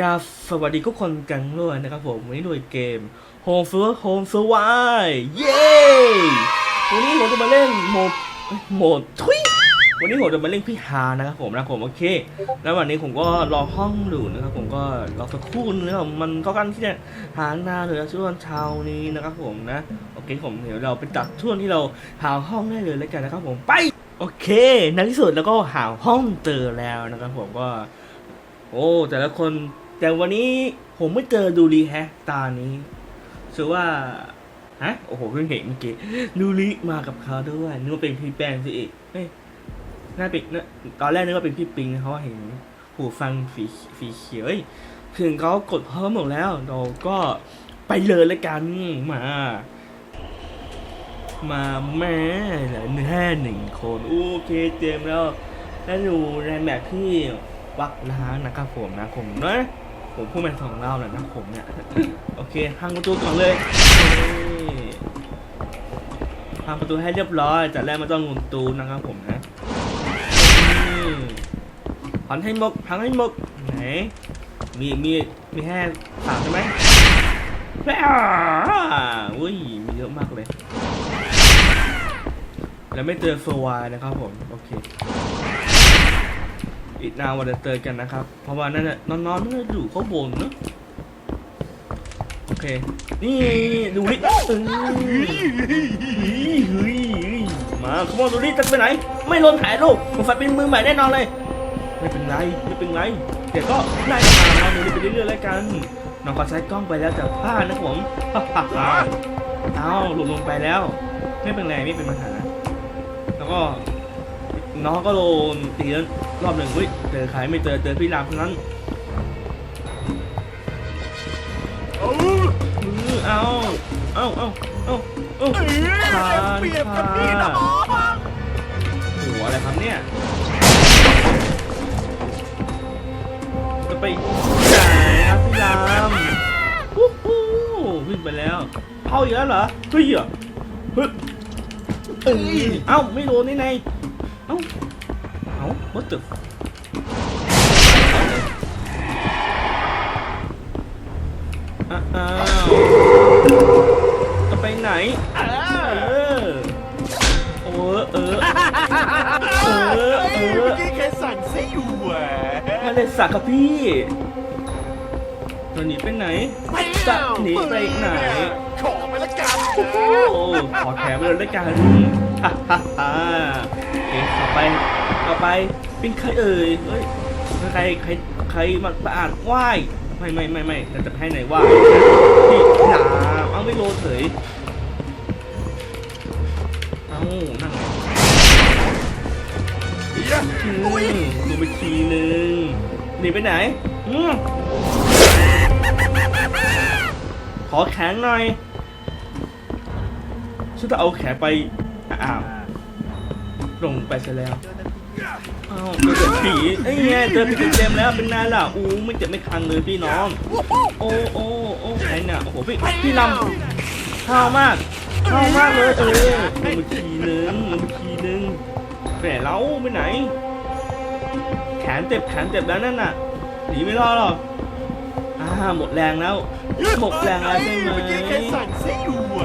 กาสวัสดีทุกคนกันด้วยนะครับผม วันนี้ด้วยเกม Home f u r Home s u r v i v เย้วันนี้ผมจะมาเล่นโหมดโหมดทุยวันนี้ผมจะมาเล่นพี่ฮานะครับผมนะครับผมโอเค แล้ววันนี้ผมก็รอห้องอยู่นะครับผมก็รอสักครู่นึงนะครับมันก็กันที่จะหาหน้าเลยช่วงเช้านี้นะครับผมนะโอเคผมเดี๋ยวเราไปจัดช่วงที่เราหาห้องได้เลยแล้วกันนะครับผมไปโอเคในที่สุดแล้วก็หาห้องเจอแล้วนะครับผมก็ โอ้ แต่ละคน แต่วันนี้ผมไม่เจอดูรีแฮะตานี้ชื่อว่าฮะโอ้โหเพิ่งเห็นเมื่อกี้ดูรีมากับเขาด้วยนึกว่าเป็นพี่แป้งสิอีกเฮ้ยน่าเป็นน่าตอนแรกนึกว่าเป็นพี่ปิงนะเพราเห็นหูฟังสีสีเขียวเอ้ยถึงเขากดเพิ่มหมดแล้ว เราก็ไปเลยแล้วกันมา มาแม่เหลือแค่หนึ่งคนโอเคเตรียมแล้วแล้วดูในแบบที่วักล้างนะครับผมนะผมนะ ผมพูดเป็นสองเล่าแล้วนะผมเนี่ย โอเคพังประตูก่อนเลยนี่พังประตูให้เรียบร้อยจากแรกม่ต้องงุนตูนะครับผมนะนี่พันให้หมกพังให้หมกไหนมีมีมีแค่สามใช่ไหมแล้อุ้ยมีเยอะมากเลย แล้วไม่เจอเฟอร์วานะครับผม โอเค อีกนานวันจะเจอกันนะครับ เพราะว่านั่นน่ะนอนๆนั่นน่อยู่ข้างบนเนอะโอเค นี่ดูดิเออเฮ้ยมาขโมยดูดิจะไปไหน ไม่ลนถ่ายรูปผมฝันเป็นมือใหม่แน่นอนเลย ไม่เป็นไร ไม่เป็นไรเดี๋ยวก็ไล่ตามมาดูดิไปเรื่อยๆแล้วกันน้องก็ใช้กล้องไปแล้วแต่พลาดนะผมเอ้าหลุดลงไปแล้ว ไม่เป็นไรไม่เป็นปัญหาแล้วก็ น้องก็โดนตีแล้วรอบหนึ่งเฮ้ยเจอใครไม่เจอเจอพี่รามเท่านั้นเออเอาเอาเอาเอาเอาผ่านผ่านหัวอะไรครับเนี่ยจะไปไหนครับพี่รามฮู้ฮู้วิ่งไปแล้วเอาอีกแล้วเหรอเฮ้ยอะเฮ้ยเอ้าไม่โดนนี่ไง เอ้า เอ้า what the อ้าวอ้าวจะไปไหนเออโอ้เออ เออ เออ เอเมื่ออกี้แค่สั่งซิอยู่แหวมาเลยสักครับพี่จะหนีไปไหน จะหนีไปไหน ขอไปละกันโอ้ขอแถมเลยด้วยกันฮ่าฮ่าฮ่า ไปต่อไปเป็นใครเอ่ยเฮ้ยใครใครใครมาประอาดไหวไม่ไม่ไม่ไม่เราจะให้ไหนไหว้พี่หนาเอาไม่โลเฉยเอานั่งไงอืมดูไปทีนึงหนีไปไหนอืมขอแข็งหน่อยฉันจะเอาแขนไปอ้าว ลงไปซะแล้วอ้าวเจอผีไอ้ยไงเจอผีเต็มๆแล้วเป็นไงล่ะอู้ไม่เจ็บไม่คันเลยพี่น้อง โอ้โอ้โอ้ไหนเนี่ยโอ้โหพี่พี่ลำข้าวมากข้าวมากเลยเออลงไปทีนึงลงไปทีนึงแหมเราไปไหน แขนเจ็บแขนเจ็บแล้วนั่นน่ะหนีไม่รอดหรอกอ่าหมดแรงแล้วหมดแรงแล้วใช่ไหมเมื่อกี้แค่สั่งซิอยู่แหว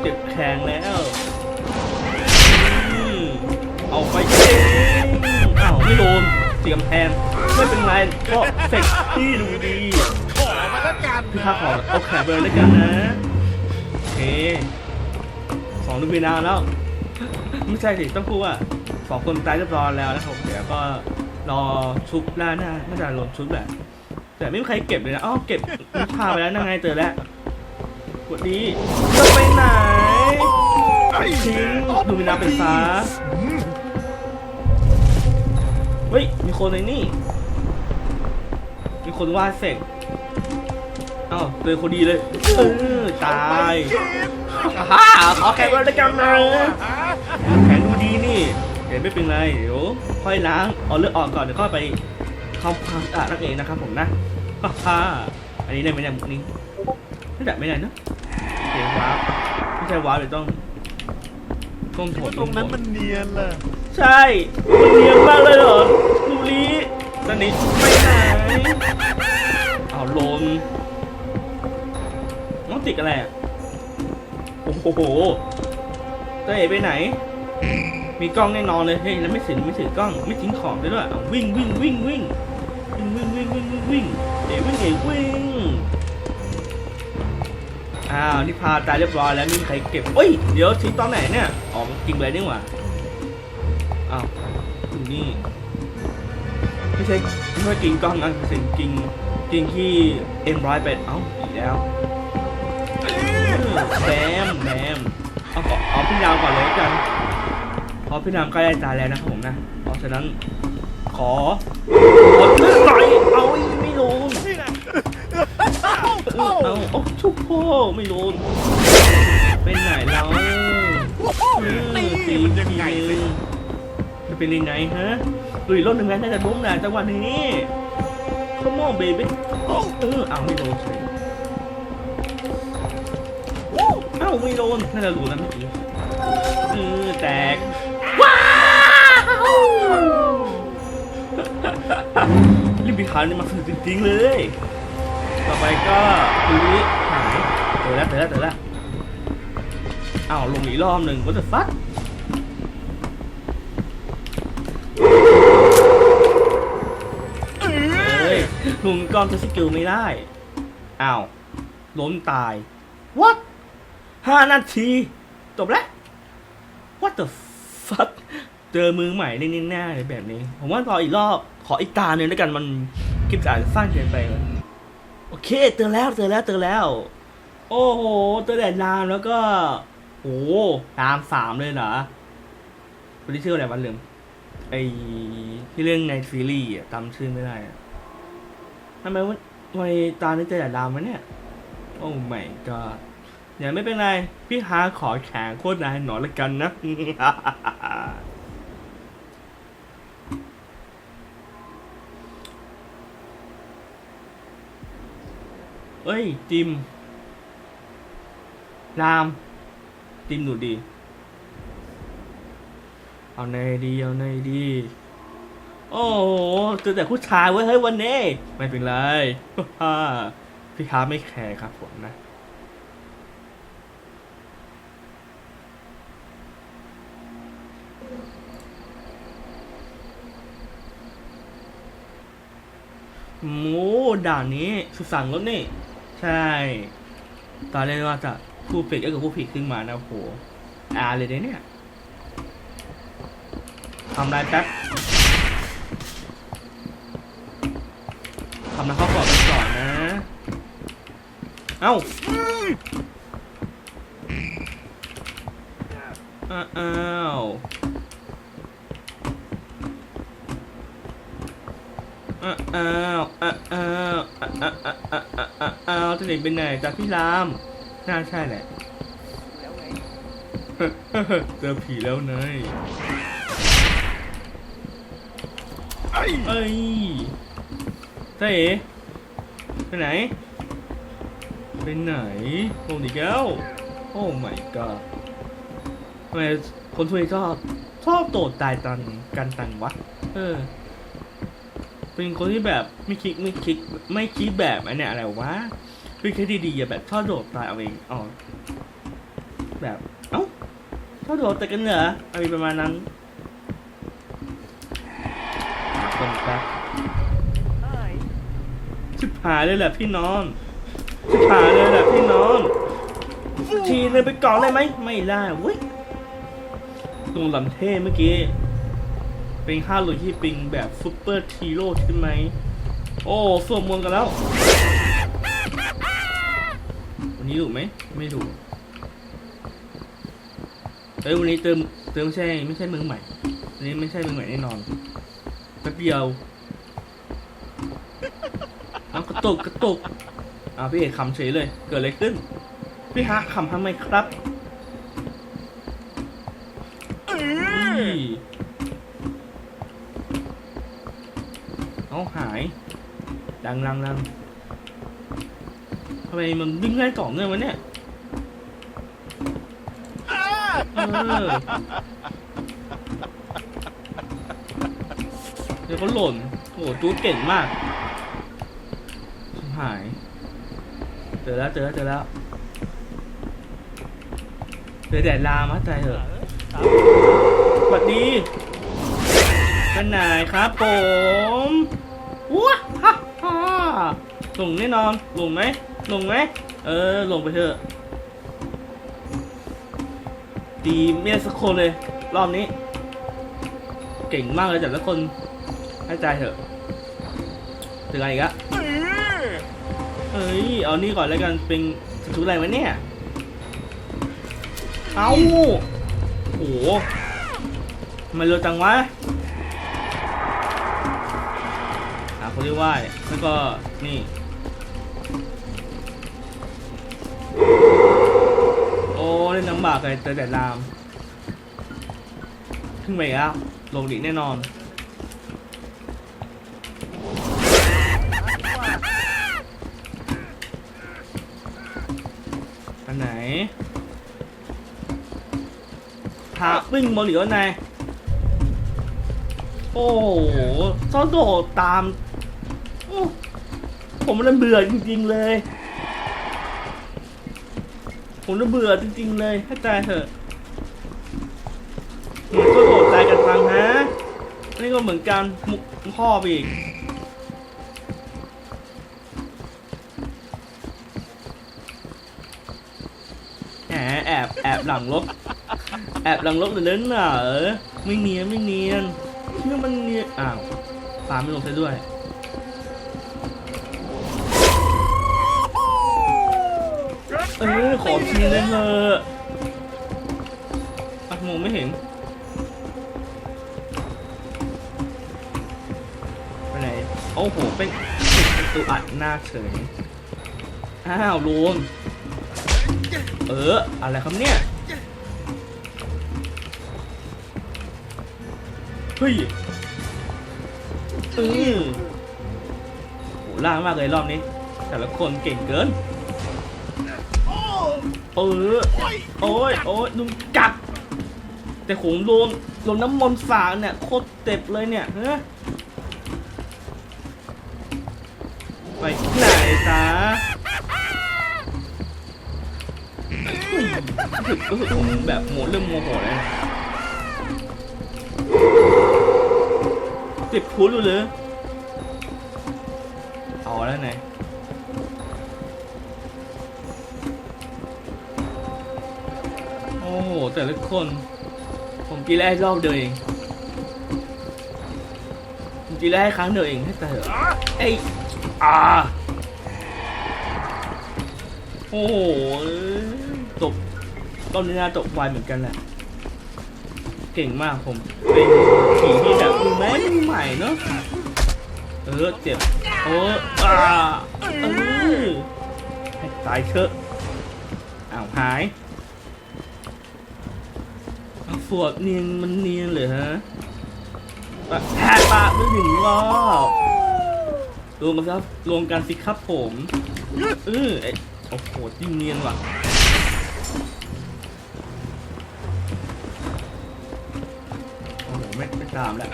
เจ็บแขนแล้ว นเตรียมแทนไม่เป็นไรเพราะเสกที่ดูดีขอมาละกันพี่ข้าขอเอาแขนไปเลยแล้วกันนะโอเคสองดูมีนานแล้วไม่ใช่สิต้องพูดว่าสองคนตายเรียบร้อยแล้วนะครับผมเดี๋ยวก็รอชุบหน้าหน้าน่าจะลงชุบแหละแต่ไม่มีใครเก็บเลยนะอ๋อเก็บลูกค้าไปแล้วนั่งไงเจอแล้วสวัสดีจะไปไหนทิ้งดูมีนาเป็นฟ้า เฮ้ย มีคนในนี่ มีคนวาดเสร็จอ้าวเจอคนดีเลยเออตายฮ่าขอแข่งกันด้วยกันนะแข่งดูดีนี่เดี๋ยวไม่เป็นไรเดี๋ยวค่อยล้างเอาเลือดออกก่อนเดี๋ยวก็ไปทำความสะอาดนั่นเองนะครับผมนะฮ่าอันนี้ได้ไหมเนี่ยมุกนี้ไม่ได้ไม่ได้นะโอเควาร์ปไม่ใช่ว้าเดี๋ยต้องก้มโถดตรงนั้นมันเนียนล่ะ ใช่มันเนี้ยนมากเลยเหรอลูลีนันนี่ไปไหนเอาลมน้องติดอะไรอะ โอ้โหเต้ไปไหน มีกล้องแน่นอนเลย เฮ้ย แล้วไม่ถึงไม่ถึงกล้อง ไม่ทิ้งของด้วยด้วยวิ่งวิ่งวิ่งวิ่งวิ่งวิ่งวิ่งวิ่งวิ่งเอ๋วิ่งเอ๋วิ่งอ้าวนี่พาตายเรียบร้อยแล้วมีใครเก็บเอ้ย เดี๋ยวทิ้งตอนไหนเนี่ย อ๋อกินไรนี่หว่า อ้าวอยู่นี่ ไม่ใช่ไม่ใช่กินกล้องนะเป็นกินกินที่เอ็มร้อยไปเอ้าอีกแล้วแบมแบมเอาขอเอาพี่ดาวก่อนเลยกันเพราะพี่ดาวใกล้ได้ตายแล้วนะครับผมนะ เพราะฉะนั้นขอขอเลือกหน่เอาอีไม่ลงนี่แหละเออเอาโอ้ชุบพ่ไม่ลงเป็นไหนเราเออนี่ตีมันยังไงทีสินึงจะ เป็นยังไงฮะลุยรถหนึ่งแม้น่าจะล้มนะจังหวะนี้ขโมยเบบี้เออเอาไม่โดนเฉยเอ้าไม่โดนน่าจะรู้แล้วเมื่อกี้เออแตกว้าวรีบไปหานี่มาสนุกจริงๆเลย ต่อไปก็คือหายเจอแล้วเจอแล้วเจอแล้วอ้าวลงอีกรอบหนึ่งก็จะฟัด เอ เฮ้ อยลุงก้อนจะสกิลไม่ได้ อ้าว ล้มตาย what ห้านาที จบแล้ว what the fuck เจอมือใหม่แน่ๆเลยแบบนี้ ผมว่าพออีกรอบ ขออีกตาหนึ่งแล้วกันมันคลิปอาจจะสั้นเกินไปเลยโอเคเจอแล้วเจอแล้วเจอแล้ว โอ้โหเจอแต่นามแล้วก็โอ้โหนามสามเลยเหรอคนที่ชื่ออะไรวันลืมไอที่เรื่องในซีรีส์อะจำชื่อไม่ได้อะทำไมวะทำไมตานี้เจอแต่ดำวะเนี่ย โอ้ไม่ก็อย่าไม่เป็นไร พี่ฮาขอแข่งโคตรนายหนอนละกันนะ เอ้ย จิม ราม จิมหนูดี เอาในดี เอาในดี โอ้โหเจอแต่ผู้ชายเว้ยเฮ้ยวันนี้ ไม่เป็นไรพี่ค้าไม่แคร์ครับผมนะโอ้ด่านนี้สุดสั่งรถนี่ ใช่ตอนแรกว่าจะผู้ผิดก็กับผู้ผิดขึ้นมานะโหอาเลยเนี่ยทำได้แป๊บ ทำนะข้อก่อนก่อนนะ เอ้าอ้าวอ้าวอ้าวอ้าวอ้าวอ้าวตจะหนีไปไหนจากพี่รามน่าใช่แหละเจอผีแล้วไงเอ้ย เจ๊เอ๋ไปไหน ไปไหนลงอีแล้ว โอ้ my god ทำไมคนทุยชอบชอบโดดตายตันกันตังวะ เออ เป็นคนที่แบบไม่คิดไม่คิดไม่คิดแบบอันเนี้ยอะไรวะเป็นค่ดีๆอะแบบชอบโดดตายเอาเองอ๋อแบบเอ้าชอบโดดแต่กันเหรออะไรประมาณนั้นหาคนแป๊บ หายเลยแหละพี่น้องหายเลยแหละพี่น้องทีนึงไปก่อนได้ไหมไม่ได้เว้ยตรงลำเท่เมื่อกี้ เป็นห้าลุยที่ปิงแบบซุปเปอร์ทีโร่ใช่ไหม โอ้สวมมวลกันแล้ว วันนี้ดูไหม ไม่ดูเอ้ยวันนี้เติมเติมไม่ใช่ไม่ใช่เมืองใหม่วันนี้ไม่ใช่เมืองใหม่แน่นอนแป๊บเดียว ตุกกระตุกอ่าพี่เอกขำเฉยเลย เกิดอะไรขึ้น พี่ฮะขำทำไมครับเอ้าหาย ดังดังดังทำไมมันวิ่งไล่ต่อเนื่องวะเนี่ยเดี๋ยวเขาหล่น โอ้โหจูดเก่งมาก หาย เจอแล้วเจอแล้วเจอแล้วเดี๋ยวแดดลามาใจเถอะสวัสดีกันไหนครับผมว้าฮ่าฮ่าลงแน่นอนลงไหมลงไหมเออลงไปเถอะดีเมียสักคนเลย รอบนี้ เก่งมากเลยแต่ละคนให้ใจเถอะถึงอะไรอีกอะ เอ้ย เอานี่ก่อนแล้วกัน เป็นชุดอะไรวะเนี่ย เอาโอ้โหมันเร็วจังวะหาคนที่ไหว้แล้วก็นี่โอ้เล่นน้ำบากเลยเจอแต่ลาม ขึ้นไปอีกแล้วลงดิแน่นอน พาวิ่งบนหรือไงโอ้โหต้องโดดตามผมมันเบื่อจริง ๆ เลย ผมจะเบื่อจริง ๆ เลยให้ตายเถอะเหมือนก็โดดตายกันฟังฮะนี่ก็เหมือนกันมุกพ่อไปอีกแอบแอบหลังลบ แอบหลังลบหรือเล่นเหรออไม่เนียนไม่เนียนเชื่อมันเนียนอ้าวปาไม่ลงซะด้วยเออขอทีเลยเถอะอะมองไม่เห็นไปไหนโอ้โหเป็นเป็นตัวอัดหน้าเฉยอ้าวลูนเออ อะไรครับเนี่ย เฮ้ยอือโหล่างมากเลยรอบนี้ แต่ละคนเก่งเกินเออโอ้ยโอ้ยโอ้ยลุงกัด แต่ขงโดนโดนน้ำมนต์สาเนี่ยโคตรเจ็บเลยเนี่ยเฮ้ยไปไหนซะรู้สึกรู้สึกผมแบบโมดเริ่มโมโหแล้ว เจ็บคูดรู้เลยเอาแล้วไงโอ้โห แต่ละคน ผมกินได้รอบเดียวเองผมกินได้ครั้งเดียวเองให้แต่เถอะไอ้อ่าโอ้โหจบตอนนี้น่าจบไวเหมือนกันแหละ เก่งมากผมเป็นผีที่แบบแม่มือใหม่เนาะเออเจ็บโอ้อาเออตายเถอะอ้าวหายเอาฟวดเนียนมันเนียนเลยฮะปะแหกปากไปถึงรอบรวมกันครับรวมกันสิครับผมเออไอโอ้โหยิ่งเนียนว่ะ ไม่ไม่ตามแล้ว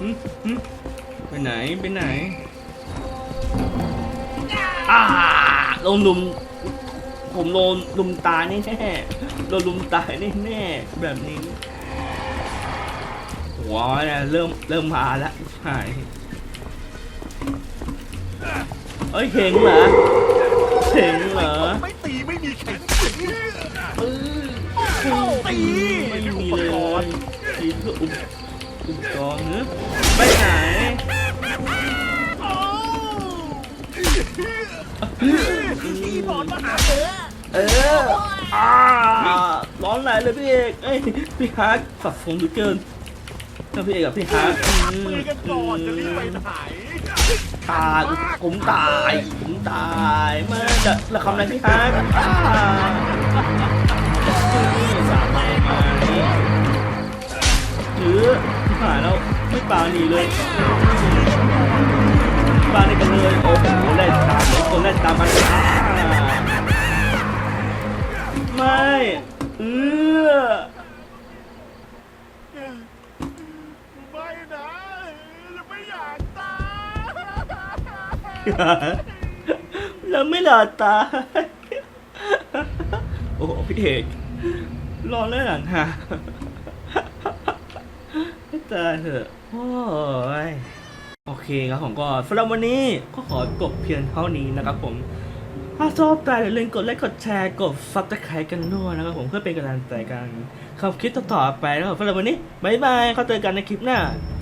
อืมหึหึไปไหนไปไหนอ่าโดนลุม ผมโดนลุมตายแน่ๆโดนลุมตายแน่ๆแบบนี้หัวเนี่ยเริ่มเริ่มมาแล้วหายเอ้ยเข่งเหรอเข่งเหรอ ตีไม่มีอุปเลยทีเพื่ออุปอุปกรณ์เนอะไปไหนโอ้ตีบอลมาหาเธอเอออ่าร้อนไหนเลยพี่เอกเอ้ยพี่ฮาร์ดสับสนเหลือเกินถ้าพี่เอกกับพี่ฮาร์ดมือกันก่อนจะรีบไปไหน ตายผมตายผมตายมาจะละคำอะไรพี่ฮาร์ดอ่าสามมามาหรือพี่หายแล้วไม่ปาหนีเลยปาหนีกันเลยโอ้โหไล่ตามคนไล่ตามมันอ่าไม่เออไม่นะไม่อยากตาย แล้วไม่หลอดตา โอ้พี่เอกรอเล่นหลังฮะไม่ตายเถอะโอ้ยโอเคครับผมก็สำหรับวันนี้ก็ขอจบเพียงเท่านี้นะครับผม ถ้าชอบแต่อย่าลืมกดไลค์กดแชร์กดซับสไครต์กันด้วยนะครับผมเพื่อเป็นกำลังใจกันคำคลิปต่อๆไปนะครับสำหรับวันนี้ บ๊ายบายเขาเจอกันในคลิปหน้า